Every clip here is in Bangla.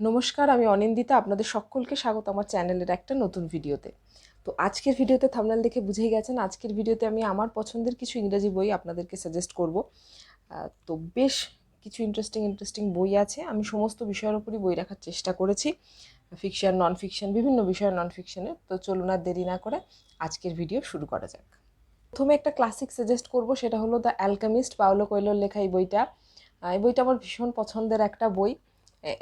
নমস্কার, আমি অনিন্দিতা। আপনাদের সকলকে স্বাগত আমার চ্যানেলের একটা নতুন ভিডিওতে। তো আজকের ভিডিওতে থামনাল দেখে বুঝেই গেছেন, আজকের ভিডিওতে আমি আমার পছন্দের কিছু ইংরেজি বই আপনাদেরকে সাজেস্ট করব। তো বেশ কিছু ইন্টারেস্টিং ইন্টারেস্টিং বই আছে। আমি সমস্ত বিষয়ের উপরই বই রাখার চেষ্টা করেছি ফিকশন নন ফিকশন বিভিন্ন বিষয় নন ফিকশনের তো চলুন আর দেরি না করে আজকের ভিডিও শুরু করা যাক। প্রথমে একটা ক্লাসিক সাজেস্ট করব, সেটা হলো দ্য অ্যালকামিস্ট পাওলো কোয়েলোর লেখা এই বইটা। এই বইটা আমার ভীষণ পছন্দের একটা বই।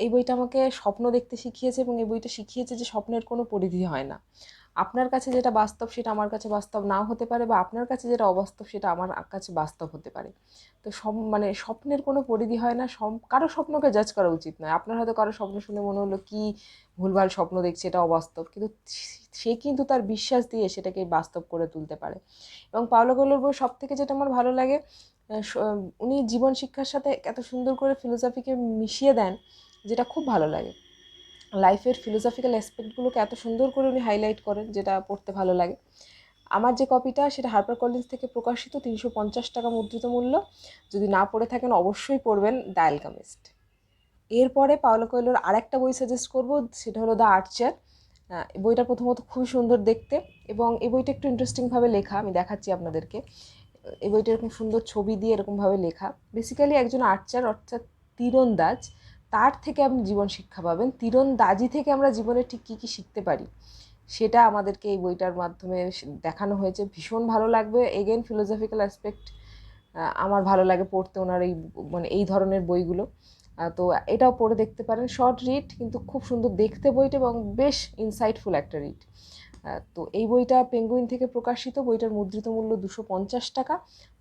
এই বইটা আমাকে স্বপ্ন দেখতে শিখিয়েছে এবং এই বইটা শিখিয়েছে যে স্বপ্নের কোনো পরিধি হয় না। আপনার কাছে যেটা বাস্তব সেটা আমার কাছে বাস্তব নাও হতে পারে বা আপনার কাছে যেটা অবাস্তব সেটা আমার কাছে বাস্তব হতে পারে। তো সব মানে স্বপ্নের কোনো পরিধি হয় না কারও স্বপ্নকে জাজ করা উচিত নয়। আপনার হয়তো কারও স্বপ্ন শুনে মনে হলো কি ভুলভাল স্বপ্ন দেখছে, এটা অবাস্তব। কিন্তু সে কিন্তু তার বিশ্বাস দিয়ে সেটাকে বাস্তব করে তুলতে পারে। এবং পাওলো কোয়েলোর বই সব থেকে যেটা আমার ভালো লাগে উনি জীবন শিক্ষার সাথে এত সুন্দর করে ফিলোসফিকে মিশিয়ে দেন যেটা খুব ভালো লাগে। লাইফের ফিলোসফিক্যাল অ্যাসপেক্টগুলোকে এত সুন্দর করে উনি হাইলাইট করেন, যেটা পড়তে ভালো লাগে। আমার যে কপিটা সেটা হার্পার কলেজ থেকে প্রকাশিত, তিনশো পঞ্চাশ টাকা মুদ্রিত মূল্য। যদি না পড়ে থাকেন, অবশ্যই পড়বেন দ্য অ্যালকামিস্ট এরপরে পাওলো কোয়েলোর আরেকটা বই সাজেস্ট করব, সেটা হলো দ্য আর্চার বইটা প্রথমত খুবই সুন্দর দেখতে এবং এই বইটা একটু ইন্টারেস্টিংভাবে লেখা, আমি দেখাচ্ছি আপনাদেরকে। এই বইটা এরকম সুন্দর ছবি দিয়ে এরকমভাবে লেখা। বেসিক্যালি একজন আর্চার অর্থাৎ তীরন্দাজ তার থেকে আপনি জীবন শিক্ষা পাবেন। তীরন্দাজি থেকে আমরা জীবনে ঠিক কী কী শিখতে পারি, সেটা আমাদেরকে এই বইটার মাধ্যমে দেখানো হয়েছে। ভীষণ ভালো লাগবে। এগেন ফিলোসফিক্যাল অ্যাসপেক্ট আমার ভালো লাগে পড়তে ওনার এই মানে এই ধরনের বইগুলো। তো এটাও পড়ে দেখতে পারেন। শর্ট রিড কিন্তু খুব সুন্দর দেখতে বইটা এবং বেশ ইনসাইটফুল একটা রিড তো এই বইটা পেঙ্গুইন থেকে প্রকাশিত। বইটার মুদ্রিত মূল্য দুশো পঞ্চাশ টাকা।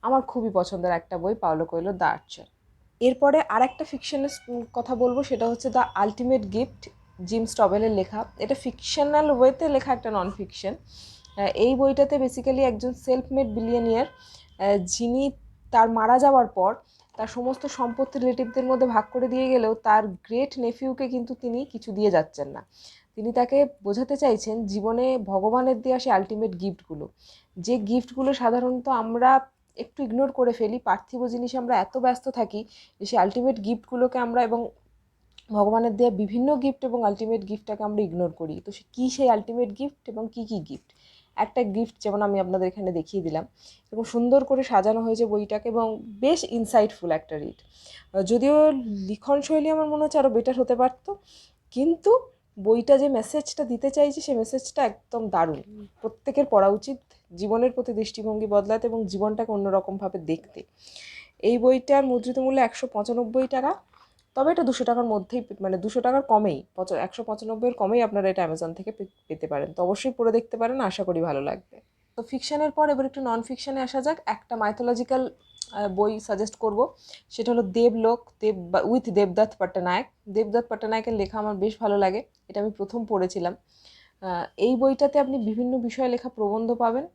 আমার খুবই পছন্দের একটা বই, পাওলো কোয়েলো দ্য আর্চার। এরপরে আর একটা ফিকশনের কথা বলব, সেটা হচ্ছে দ্য আলটিমেট গিফট জিম স্টবেলের লেখা। এটা ফিকশনাল ওয়েতে লেখা একটা নন ফিকশন এই বইটাতে বেসিক্যালি একজন সেলফ মেড বিলিয়নিয়ার যিনি তার মারা যাওয়ার পর তার সমস্ত সম্পত্তি রিলেটিভদের মধ্যে ভাগ করে দিয়ে গেলেও তার গ্রেট নেফিউকে কিন্তু তিনি কিছু দিয়ে যাচ্ছেন না। তিনি তাকে বোঝাতে চাইছেন, জীবনে ভগবানের দেওয়া সে আলটিমেট গিফটগুলো যে গিফটগুলো সাধারণত আমরা একটু ইগনোর করে ফেলি। পার্থিব জিনিসে আমরা এত ব্যস্ত থাকি যে সেই আলটিমেট গিফটগুলোকে আমরা এবং ভগবানের দেওয়া বিভিন্ন গিফট এবং আলটিমেট গিফটটাকে আমরা ইগনোর করি। তো সে কী সেই আলটিমেট গিফট এবং কী কী গিফট একটা গিফট যেমন আমি আপনাদের এখানে দেখিয়ে দিলাম। এবং সুন্দর করে সাজানো হয়েছে বইটাকে এবং বেশ ইনসাইটফুল একটা রিড যদিও লিখন শৈলী আমার মনে হচ্ছে আরও বেটার হতে পারতো কিন্তু বইটা যে মেসেজটা দিতে চাইছে সেই মেসেজটা একদম দারুণ। প্রত্যেকের পড়া উচিত। জীবনের প্রতি দৃষ্টিভঙ্গি বদলাতে এবং জীবনটাকে অন্যরকমভাবে দেখতে। এই বইটার মুদ্রিত মূল্য একশো পঁচানব্বই টাকা। তবে এটা দুশো টাকার মধ্যেই মানে দুশো টাকার কমেই। একশো পঁচানব্বইয়ের কমেই আপনারা এটা অ্যামাজন থেকে পেতে পারেন। তো অবশ্যই পড়ে দেখতে পারেন, আশা করি ভালো লাগবে। তো ফিকশানের পর এবার একটু নন ফিকশানে আসা যাক। একটা মাইথোলজিক্যাল বই সাজেস্ট করব। সেটা হলো দেবলোক, দেব উইথ দেবদত্ত পট্টনায়ক। দেবদত্ত পট্টনায়কের লেখা আমার বেশ ভালো লাগে। এটা আমি প্রথম পড়েছিলাম। এই বইটাতে আপনি বিভিন্ন বিষয়ে লেখা প্রবন্ধ পাবেন।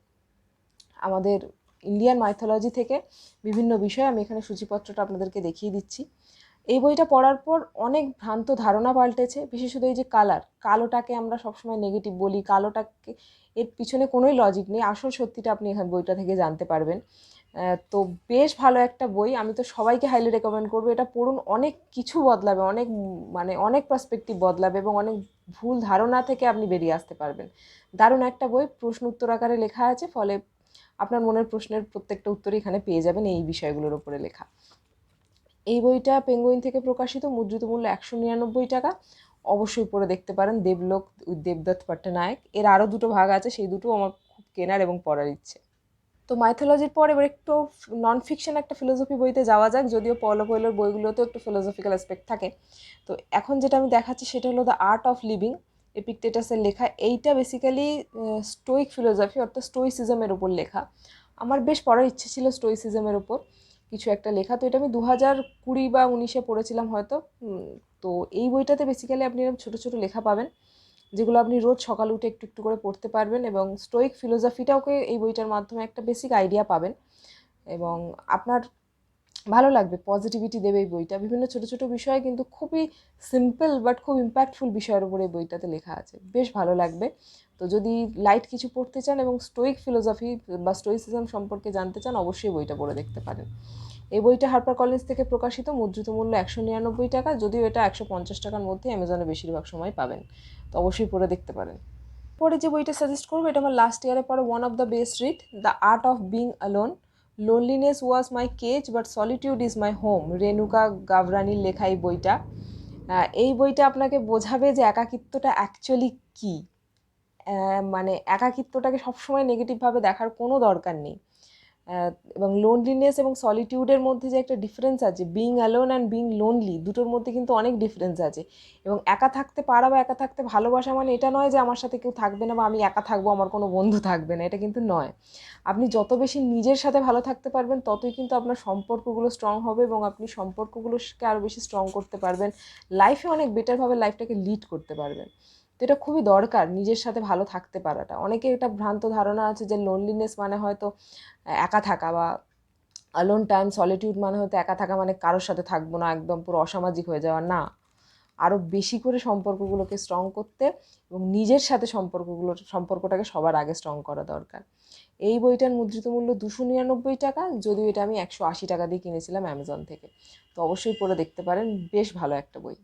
আমাদের ইন্ডিয়ান মাইথোলজি থেকে বিভিন্ন বিষয় আমি এখানে সূচিপত্রটা আপনাদেরকে দেখিয়ে দিচ্ছি। এই বইটা পড়ার পর অনেক ভ্রান্ত ধারণা পাল্টেছে বিশেষত এই যে কালার কালোটাকে আমরা সবসময় নেগেটিভ বলি, কালোটাকে এর পিছনে কোনোই লজিক নেই, আসল সত্যিটা আপনি এখানে বইটা থেকে জানতে পারবেন। তো বেশ ভালো একটা বই, আমি তো সবাইকে হাইলি রেকমেন্ড করব। এটা পড়ুন, অনেক কিছু বদলাবে, অনেক মানে অনেক পার্সপেক্টিভ বদলাবে এবং অনেক ভুল ধারণা থেকে আপনি বেরিয়ে আসতে পারবেন। দারুণ একটা বই, প্রশ্ন উত্তর আকারে লেখা আছে, ফলে আপনার মনের প্রশ্নের প্রত্যেকটা উত্তরই এখানে পেয়ে যাবেন এই বিষয়গুলোর উপরে লেখা। এই বইটা পেঙ্গুইন থেকে প্রকাশিত, মুদ্রিত মূল্য একশো নিরানব্বই টাকা। অবশ্যই পড়ে দেখতে পারেন, দেবলোক দেবদত্ত পট্টনায়ক। এর আরও দুটো ভাগ আছে, সেই দুটো আমার খুব কেনার এবং পড়ার ইচ্ছে। তো মাইথোলজির পর এবার একটু নন ফিকশন একটা ফিলোসফি বইতে যাওয়া যাক, যদিও পলো কোয়েলোর বইগুলোতেও একটু ফিলোসফিক্যাল অ্যাসপেক্ট থাকে। তো এখন যেটা আমি দেখাচ্ছি সেটা হলো দ্য আর্ট অফ লিভিং এপিকটেটাসের লেখা, এইটা বেসিক্যালি স্টোইক ফিলোসফি অর্থাৎ স্টোইসিজমের উপর লেখা। আমার বেশ পড়ার ইচ্ছে ছিল স্টোইসিজমের উপর। কিছু একটা লেখা। তো এটা আমি দু হাজার কুড়ি বা উনিশে পড়েছিলাম হয়তো। তো এই বইটাতে বেসিক্যালি আপনি এরকম ছোটো ছোটো লেখা পাবেন, যেগুলো আপনি রোজ সকালে উঠে একটু একটু করে পড়তে পারবেন এবং স্টোইক ফিলোসফিটাওকে এই বইটার মাধ্যমে একটা বেসিক আইডিয়া পাবেন। এবং আপনার ভালো লাগবে পজিটিভিটি দেবে এই বইটা। বিভিন্ন ছোটো ছোটো বিষয় কিন্তু খুবই সিম্পল বাট খুব ইম্প্যাক্টফুল বিষয়ের উপরে এই বইটাতে লেখা আছে। বেশ ভালো লাগবে। তো যদি লাইট কিছু পড়তে চান এবং স্টোইক ফিলোসফি বা স্টোইসিজম সম্পর্কে জানতে চান, অবশ্যই বইটা পড়ে দেখতে পারেন। এই বইটা হারপার কলেজ থেকে প্রকাশিত, মুদ্রিত মূল্য একশো নিরানব্বই টাকা, যদিও এটা একশো পঞ্চাশ টাকার মধ্যে অ্যামাজনে বেশিরভাগ সময় পাবেন। তো অবশ্যই পড়ে দেখতে পারেন। পরে যে বইটা সাজেস্ট করব, এটা আমার লাস্ট ইয়ারে পরে one of the best read the art of being alone loneliness was my cage but solitude is my home Renuka গাভরানির লেখা এই বইটা। এই বইটা আপনাকে বোঝাবে যে একাকিত্বটা অ্যাকচুয়ালি কী। মানে একাকিত্বটাকে সবসময় নেগেটিভভাবে দেখার কোনো দরকার নেই। এবং লোনলিনেস এবং সলিটিউডের মধ্যে যে একটা ডিফারেন্স আছে being alone and being lonely দুটোর মধ্যে কিন্তু অনেক ডিফারেন্স আছে। এবং একা থাকতে পারা বা একা থাকতে ভালোবাসা মানে এটা নয় যে আমার সাথে কেউ থাকবে না বা আমি একা থাকব, আমার কোনো বন্ধু থাকবে না, এটা কিন্তু নয়। আপনি যত বেশি নিজের সাথে ভালো থাকতে পারবেন, ততই কিন্তু আপনার সম্পর্কগুলো স্ট্রং হবে এবং আপনি সম্পর্কগুলোকে আরও বেশি স্ট্রং করতে পারবেন। লাইফে অনেক বেটারভাবে লাইফটাকে লিড করতে পারবেন। তো এটা খুবই দরকার নিজের সাথে ভালো থাকতে পারাটা। অনেকে এটা ভ্রান্ত ধারণা আছে যে লোনলিনেস মানে হয়তো একা থাকা বা অ্যালোন টাইম সলিটিউড মানে হয়তো একা থাকা মানে কারোর সাথে থাকব না, একদম পুরো অসামাজিক হয়ে যাওয়া, না। আরও বেশি করে সম্পর্কগুলোকে স্ট্রং করতে এবং নিজের সাথে সম্পর্কগুলো, সম্পর্কটাকে সবার আগে স্ট্রং করা দরকার। এই বইটার মুদ্রিত মূল্য দুশো নিরানব্বই টাকা, যদিও এটা আমি একশো আশি টাকা দিয়ে কিনেছিলাম অ্যামাজন থেকে। তো অবশ্যই পড়ে দেখতে পারেন, বেশ ভালো একটা বই।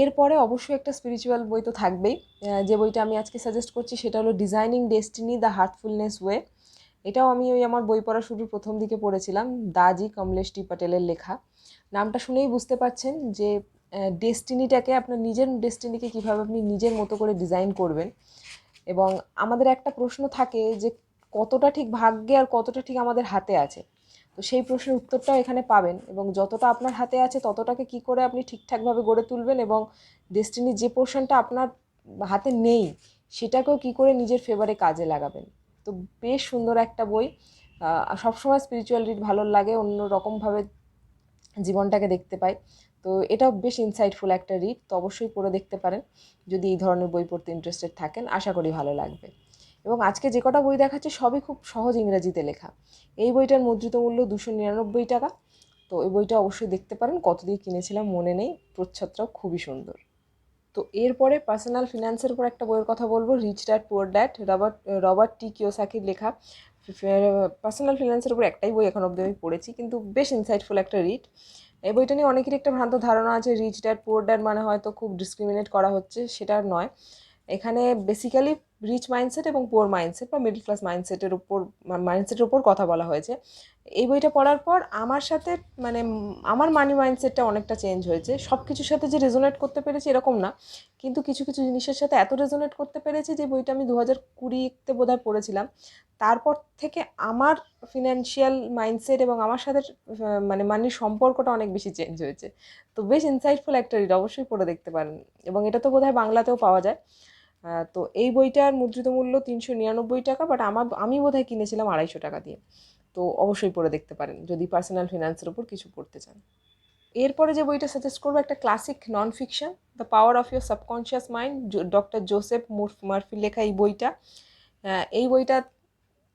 এরপরে অবশ্যই একটা স্পিরিচুয়াল বই তো থাকবেই। যে বইটা আমি আজকে সাজেস্ট করছি সেটা হলো designing destiny the heartfulness way এটাও আমি ওই আমার বই পড়া শুরুর প্রথম দিকে পড়েছিলাম, দাজি কমলেশ টি প্যাটেলের লেখা। নামটা শুনেই বুঝতে পারছেন যে ডেস্টিনিটাকে আপনার নিজের ডেস্টিনিকে কীভাবে আপনি নিজের মতো করে ডিজাইন করবেন। এবং আমাদের একটা প্রশ্ন থাকে যে, কতটা ঠিক ভাগ্যে আর কতটা ঠিক আমাদের হাতে আছে? তো সেই প্রশ্নের উত্তরটাও এখানে পাবেন এবং যতটা আপনার হাতে আছে ততটাকে কি করে আপনি ঠিকঠাকভাবে গড়ে তুলবেন এবং ডেস্টিনির যে পোর্শনটা আপনার হাতে নেই, সেটাকেও কি করে নিজের ফেভারে কাজে লাগাবেন। তো বেশ সুন্দর একটা বই। সবসময় রিড ভালো লাগে, অন্য রকমভাবে জীবনটাকে দেখতে পাই। তো এটাও বেশ ইনসাইটফুল একটা রিড তো অবশ্যই পড়ে দেখতে পারেন যদি এই ধরনের বই পড়তে ইন্টারেস্টেড থাকেন। আশা করি ভালো লাগবে। এবং আজকে যে কটা বই দেখাচ্ছে সবই খুব সহজ ইংরাজিতে লেখা। এই বইটার মুদ্রিত মূল্য দুশো নিরানব্বই টাকা। তো এই বইটা অবশ্যই দেখতে পারেন কত দিয়ে কিনেছিলাম মনে নেই, প্রচ্ছদটাও খুবই সুন্দর। তো এরপরে পার্সোনাল ফিনান্সের উপর একটা বইয়ের কথা বলব rich dad poor dad Robert Robert T কিওসাকির লেখা। পার্সোনাল ফিনান্সের উপর একটাই বই এখন অব্দি আমি পড়েছি, কিন্তু বেশ ইনসাইটফুল একটা রিড এই বইটা নিয়ে অনেকেরই একটা ভ্রান্ত ধারণা আছে রিচ ড্যাড পুয়ার ড্যাড মানে হয়তো খুব ডিসক্রিমিনেট করা হচ্ছে, সেটা নয়। এখানে বেসিক্যালি রিচ মাইন্ডসেট এবং পুয়ার মাইন্ডসেট বা মিডল ক্লাস মাইন্ডসেটের উপর মাইন্ডসেটের উপর কথা বলা হয়েছে। এই বইটা পড়ার পর আমার সাথে মানে আমার মানি মাইন্ডসেটটা অনেকটা চেঞ্জ হয়েছে। সব কিছুর সাথে যে রেজোনেট করতে পেরেছি এরকম না, কিন্তু কিছু কিছু জিনিসের সাথে এত রেজোনেট করতে পেরেছি যে বইটা আমি দু হাজার কুড়িতে বোধহয় পড়েছিলাম। তারপর থেকে আমার ফিনান্সিয়াল মাইন্ডসেট এবং আমার সাথে মানে মানির সম্পর্কটা অনেক বেশি চেঞ্জ হয়েছে। তো বেশ ইনসাইটফুল একটা রিড অবশ্যই পড়ে দেখতে পারেন। এবং এটা তো বোধহয় বাংলাতেও পাওয়া যায়। তো এই বইটার মুদ্রিত মূল্য তিনশো নিরানব্বই টাকা বাট আমার, আমি বোধহয় কিনেছিলাম আড়াইশো টাকা দিয়ে। তো অবশ্যই পড়ে দেখতে পারেন, যদি পার্সোনাল ফিনান্সের উপর কিছু পড়তে চান। এরপরে যে বইটা সাজেস্ট করব, একটা classic non fiction the power of your subconscious mind doctor Joseph Murph Murphy লেখা এই বইটা। এই বইটা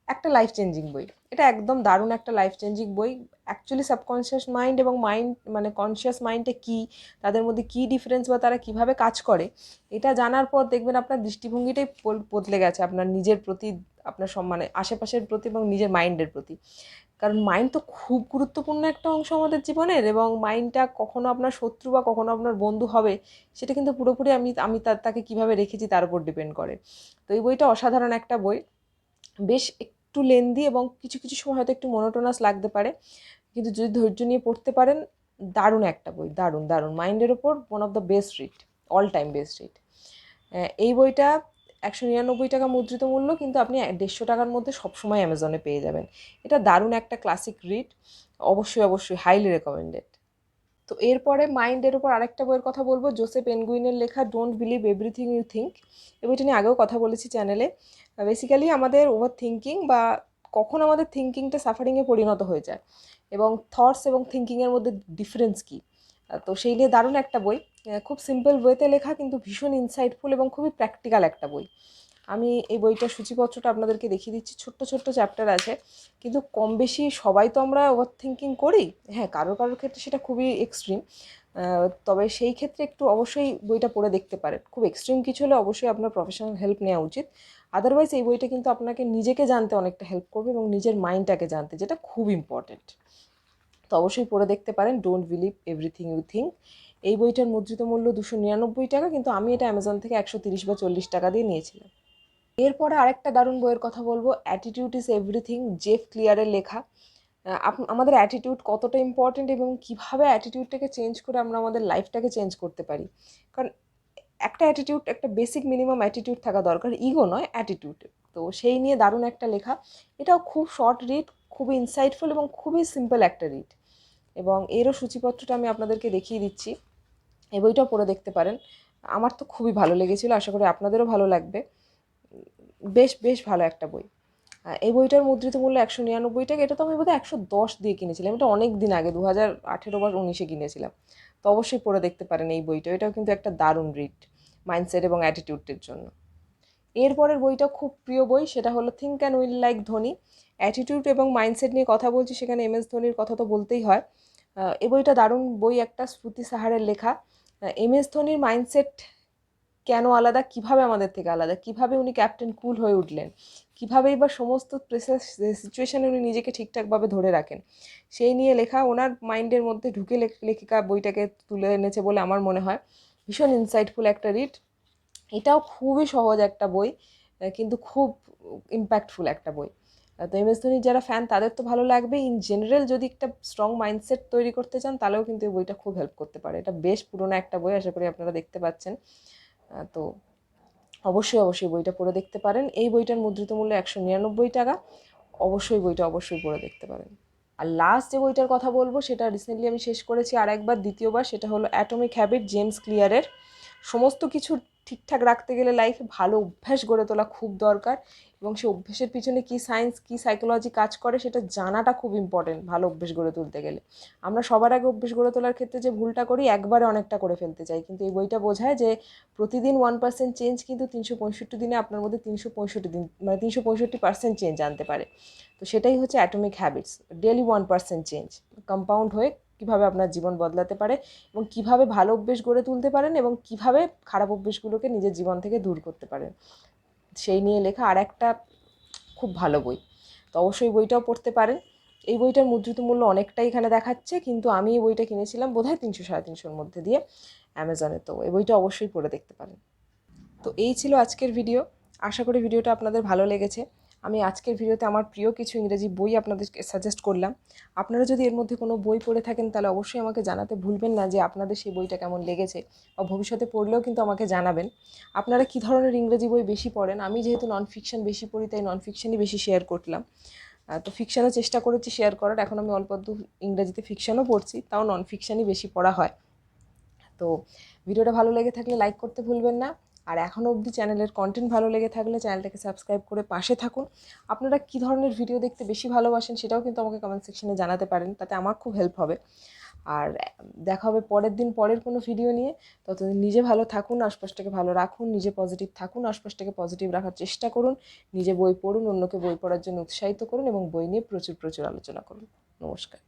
একটা লাইফ চেঞ্জিং বই। এটা একদম দারুণ একটা লাইফ চেঞ্জিং বই। অ্যাকচুয়ালি সাবকনশিয়াস মাইন্ড এবং মাইন্ড মানে কনসিয়াস মাইন্ডে কী, তাদের মধ্যে কী ডিফারেন্স বা তারা কীভাবে কাজ করে, এটা জানার পর দেখবেন আপনার দৃষ্টিভঙ্গিটাই বদলে গেছে আপনার নিজের প্রতি, আপনার সব মানে আশেপাশের প্রতি এবং নিজের মাইন্ডের প্রতি। কারণ মাইন্ড তো খুব গুরুত্বপূর্ণ একটা অংশ আমাদের জীবনের এবং মাইন্ডটা কখনো আপনার শত্রু বা কখনো আপনার বন্ধু হবে, সেটা কিন্তু পুরোপুরি আমি আমি তার তাকে কীভাবে রেখেছি তার উপর ডিপেন্ড করে। তো এই বইটা অসাধারণ একটা বই। বেশ একটু লেন্দি এবং কিছু কিছু সময় হয়তো একটু মনোটোনাস লাগতে পারে। কিন্তু যদি ধৈর্য নিয়ে পড়তে পারেন, দারুণ একটা বই, দারুণ দারুণ। মাইন্ডের ওপর one of the best read all time best read এই বইটা একশো নিরানব্বই টাকা মুদ্রিত মূল্য, কিন্তু আপনি দেড়শো টাকার মধ্যে সবসময় অ্যামাজনে পেয়ে যাবেন। এটা দারুণ একটা ক্লাসিক রিড অবশ্যই অবশ্যই হাইলি রেকমেন্ডেড তো এরপরে মাইন্ডের উপর আরেকটা বইয়ের কথা বলব, জোসেফ এনগুইনের লেখা don't believe everything you think এই বইটা নিয়ে আগেও কথা বলেছি চ্যানেলে। বেসিক্যালি আমাদের ওভার থিঙ্কিং বা কখন আমাদের থিঙ্কিংটা সাফারিংয়ে পরিণত হয়ে যায় এবং থটস এবং থিঙ্কিংয়ের মধ্যে ডিফারেন্স কী। তো সেই নিয়ে দারুণ একটা বই। খুব সিম্পল ওয়েতে লেখা, কিন্তু ভীষণ ইনসাইটফুল এবং খুবই প্র্যাকটিক্যাল একটা বই। আমি এই বইটার সূচিপত্রটা আপনাদেরকে দেখিয়ে দিচ্ছি। ছোট্ট ছোট্ট চ্যাপ্টার আছে। কিন্তু কম বেশি সবাই তো আমরা ওভার থিঙ্কিং করি। হ্যাঁ কারও কারোর ক্ষেত্রে সেটা খুবই এক্সট্রিম তবে সেই ক্ষেত্রে একটু অবশ্যই বইটা পড়ে দেখতে পারেন। খুব এক্সট্রিম কিছু হলে অবশ্যই আপনার প্রফেশনাল হেল্প নেওয়া উচিত। আদারওয়াইজ এই বইটা কিন্তু আপনাকে নিজেকে জানতে অনেকটা হেল্প করবে এবং নিজের মাইন্ডটাকে জানতে, যেটা খুব ইম্পর্টেন্ট তো তো অবশ্যই পড়ে দেখতে পারেন। Don't believe everything you think এই বইটার মুদ্রিত মূল্য দুশো নিরানব্বই টাকা, কিন্তু আমি এটা অ্যামাজন থেকে একশো তিরিশ বা চল্লিশ টাকা দিয়ে নিয়েছিলাম। এরপরে আরেকটা দারুণ বইয়ের কথা বলব অ্যাটিটিউড ইজ এভরিথিং জেফ ক্লিয়ারের লেখা। আমাদের অ্যাটিটিউড কতটা ইম্পর্টেন্ট এবং কীভাবে অ্যাটিটিউডটাকে চেঞ্জ করে আমরা আমাদের লাইফটাকে চেঞ্জ করতে পারি। কারণ একটা অ্যাটিটিউড একটা বেসিক মিনিমাম অ্যাটিটিউড থাকা দরকার ইগো নয় অ্যাটিটিউড তো সেই নিয়ে দারুণ একটা লেখা। এটাও খুব শর্ট রিড খুবই ইনসাইটফুল এবং খুবই সিম্পল একটা রিড এবং এরও সূচিপত্রটা আমি আপনাদেরকে দেখিয়ে দিচ্ছি। এই বইটাও পড়ে দেখতে পারেন। আমার তো খুবই ভালো লেগেছিলো, আশা করি আপনাদেরও ভালো লাগবে। বেশ বেশ ভালো একটা বই। এই বইটার মুদ্রিত মূল্য একশো নিরানব্বই টাকা। এটা তো আমি বোধহয় একশো দশ দিয়ে কিনেছিলাম। এটা অনেক দিন আগে দু হাজার আঠেরো বা উনিশে কিনেছিলাম। তো অবশ্যই পড়ে দেখতে পারেন এই বইটা। এটাও কিন্তু একটা দারুণ রিড মাইন্ডসেট এবং অ্যাটিটিউডের জন্য। এরপরের বইটা খুব প্রিয় বই, সেটা হলো think and win like Dhoni attitude এবং মাইন্ডসেট নিয়ে কথা বলছি, সেখানে এম এস ধোনির কথা তো বলতেই হয়। এই বইটা দারুণ বই, একটা স্মৃতি সাহারের লেখা। এম এস ধোনির মাইন্ডসেট কেন আলাদা, কীভাবে আমাদের থেকে আলাদা, কীভাবে উনি ক্যাপ্টেন কুল হয়ে উঠলেন, কীভাবেই বা সমস্ত প্রেসার সিচুয়েশানে উনি নিজেকে ঠিকঠাকভাবে ধরে রাখেন, সেই নিয়ে লেখা ওনার মাইন্ডের মধ্যে ঢুকে লেখ- লেখিকা বইটাকে তুলে এনেছে বলে আমার মনে হয়। ভীষণ ইনসাইটফুল একটা রিড এটাও খুবই সহজ একটা বই কিন্তু খুব ইম্প্যাক্টফুল একটা বই। তো এম এস ধোনির যারা ফ্যান তাদের তো ভালো লাগবে। ইন জেনারেল যদি একটা স্ট্রং মাইন্ডসেট তৈরি করতে চান, তাহলেও কিন্তু এই বইটা খুব হেল্প করতে পারে। এটা বেশ পুরোনো একটা বই, আশা করি আপনারা দেখতে পাচ্ছেন। তো অবশ্যই অবশ্যই বইটা পড়ে দেখতে পারেন। এই বইটার মুদ্রিত মূল্য একশো নিরানব্বই টাকা। অবশ্যই বইটা অবশ্যই পড়ে দেখতে পারেন। আর লাস্ট যে বইটার কথা বলব, সেটা রিসেন্টলি আমি শেষ করেছি আর একবার দ্বিতীয়বার, সেটা হলো অ্যাটমিক হ্যাবিট জেমস ক্লিয়ারের সমস্ত কিছু ঠিকঠাক রাখতে গেলে লাইফে ভালো অভ্যাস গড়ে তোলা খুব দরকার এবং সেই অভ্যেসের পিছনে কী সায়েন্স কী সাইকোলজি কাজ করে সেটা জানাটা খুব ইম্পর্টেন্ট ভালো অভ্যেস গড়ে তুলতে গেলে। আমরা সবার আগে অভ্যেস গড়ে তোলার ক্ষেত্রে যে ভুলটা করি একবারে অনেকটা করে ফেলতে চাই। কিন্তু এই বইটা বোঝায় যে প্রতিদিন ওয়ান পার্সেন্ট চেঞ্জ কিন্তু তিনশো পঁয়ষট্টি দিনে আপনার মধ্যে তিনশো পঁয়ষট্টি দিন মানে তিনশো পঁয়ষট্টি পার্সেন্ট চেঞ্জ আনতে পারে। তো সেটাই হচ্ছে atomic habits daily one percent change compound হয়ে কীভাবে আপনার জীবন বদলাতে পারে এবং কীভাবে ভালো অভ্যেস গড়ে তুলতে পারেন এবং কীভাবে খারাপ অভ্যেসগুলোকে নিজের জীবন থেকে দূর করতে পারেন। সেই নিয়ে লেখা আর একটা খুব ভালো বই। তো অবশ্যই বইটাও পড়তে পারেন। এই বইটার মুদ্রিত মূল্য অনেকটাই এখানে দেখাচ্ছে, কিন্তু আমি এই বইটা কিনেছিলাম বোধহয় তিনশো, সাড়ে তিনশোর মধ্যে দিয়ে অ্যামাজনে। তো এই বইটা অবশ্যই পড়ে দেখতে পারেন। তো এই ছিল আজকের ভিডিও। আশা করি ভিডিওটা আপনাদের ভালো লেগেছে। আমি আজকের ভিডিওতে আমার প্রিয় কিছু ইংরেজি বই আপনাদেরকে সাজেস্ট করলাম। আপনারা যদি এর মধ্যে কোনো বই পড়ে থাকেন, তাহলে অবশ্যই আমাকে জানাতে ভুলবেন না যে আপনাদের সেই বইটা কেমন লেগেছে বা ভবিষ্যতে পড়লেও কিন্তু আমাকে জানাবেন। আপনারা কী ধরনের ইংরেজি বই বেশি পড়েন? আমি যেহেতু নন ফিকশন বেশি পড়ি, তাই নন ফিকশনই বেশি শেয়ার করলাম। তো ফিকশানও চেষ্টা করেছি শেয়ার করার। এখন আমি অল্প ইংরেজিতে ফিকশানও পড়ছি, তাও নন ফিকশানই বেশি পড়া হয়। তো ভিডিওটা ভালো লেগে থাকলে লাইক করতে ভুলবেন না। আর এখনও অবধি চ্যানেলের কন্টেন্ট ভালো লেগে থাকলে চ্যানেলটাকে সাবস্ক্রাইব করে পাশে থাকুন। আপনারা কী ধরনের ভিডিও দেখতে বেশি ভালোবাসেন সেটাও কিন্তু আমাকে কমেন্ট সেকশনে জানাতে পারেন, তাতে আমার খুব হেল্প হবে। আর দেখা হবে পরের দিন পরের কোনো ভিডিও নিয়ে। ততদিন নিজে ভালো থাকুন, আশপাশটাকে ভালো রাখুন, নিজে পজিটিভ থাকুন, আশপাশটাকে পজিটিভ রাখার চেষ্টা করুন, নিজে বই পড়ুন, অন্যকে বই পড়ার জন্য উৎসাহিত করুন এবং বই নিয়ে প্রচুর প্রচুর আলোচনা করুন। নমস্কার।